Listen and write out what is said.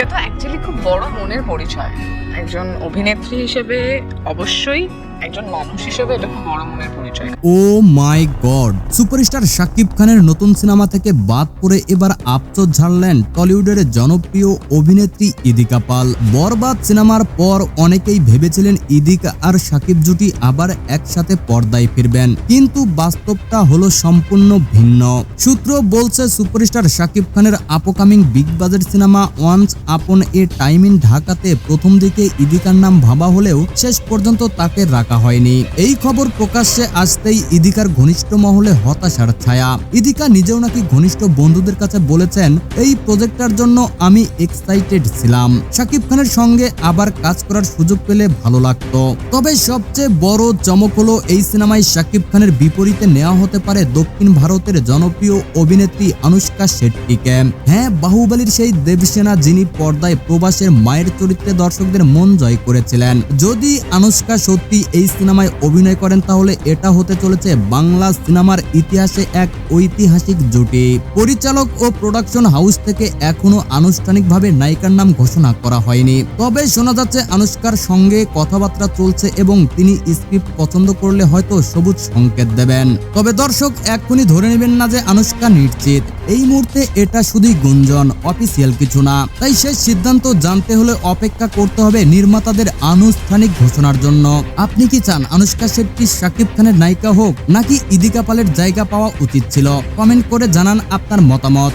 এটা তো অ্যাকচুয়ালি খুব বড় মনের পরিচয়। একজন অভিনেত্রী হিসেবে অবশ্যই একজন মানুষ হিসেবে এটা খুব বড় মনের পরিচয়। Oh my god, superstar Shakib খানের নতুন সিনেমা থেকে বাদ পড়ে এবার আপচো ঝাড়লেন টলিউডের জনপ্রিয় অভিনেত্রী ইদিকা পাল। বরবাদ সিনেমার পর অনেকেই ভেবেছিলেন ইদিকা আর শাকিব জুটি আবার একসাথে পর্দায় ফিরবেন, কিন্তু বাস্তবটা হলো সম্পূর্ণ ভিন্ন। সূত্র বলছে, সুপারস্টার শাকিব খানের upcoming big budget cinema once upon a time in ঢাকাতে প্রথম দিকে ইদিকার নাম ভাবা হলেও শেষ পর্যন্ত তাকে রাখা হয়নি। এই খবর প্রকাশ্যে আসতেই ইদিকার ঘনিষ্ঠ মহলে হতাশার ছায়া। ইদিকা নিজেও নাকি ঘনিষ্ঠ বন্ধুদের কাছে বলেছেন, এই প্রজেক্টটার জন্য আমি এক্সাইটেড ছিলাম। শাকিব খানের সঙ্গে আবার কাজ করার সুযোগ পেলে ভালো লাগতো। তবে সবচেয়ে বড় চমক হলো এই সিনেমায় শাকিব খানের বিপরীতে নেওয়া হতে পারে দক্ষিণ ভারতের জনপ্রিয় অভিনেত্রী আনুষ্কা শেট্টিকে। হ্যাঁ বাহুবলীর সেই দেবসেনা যিনি পর্দায় প্রবাসের মায়ের চরিত্রে দর্শকদের মন জয় করেছিলেন। যদি আনুষ্কা সত্যি এই সিনেমায় অভিনয় করেন তাহলে এটা হতে চলেছে বাংলা সিনেমার ইতিহাসে এক ঐতিহাসিক জুটি। পরিচালক ও প্রোডাকশন হাউস থেকে এখনও আনুষ্ঠানিকভাবে নায়িকার নাম ঘোষণা করা হয়নি। তবে শোনা যাচ্ছে আনুষ্কার সঙ্গে কথাবার্তা চলছে এবং তিনি স্ক্রিপ্ট পছন্দ করলে হয়তো সবুজ সংকেত দেবেন। তবে দর্শক, এক্ষুনি ধরে নেবেন না যে আনুষ্কা নিশ্চিত। এই মুহূর্তে এটা শুধুই গুঞ্জন অফিসিয়াল কিছু না। তাই শেষ সিদ্ধান্ত জানতে হলে অপেক্ষা করতে হবে নির্মাতাদের আনুষ্ঠানিক ঘোষণার জন্য। আপনি কি চান। আনুষ্কা শেট্টি, শাকিব খানের নায়িকা হোক, নাকি ইদিকা পালের জায়গা পাওয়া উচিত ছিল? কমেন্ট করে জানান আপনার মতামত।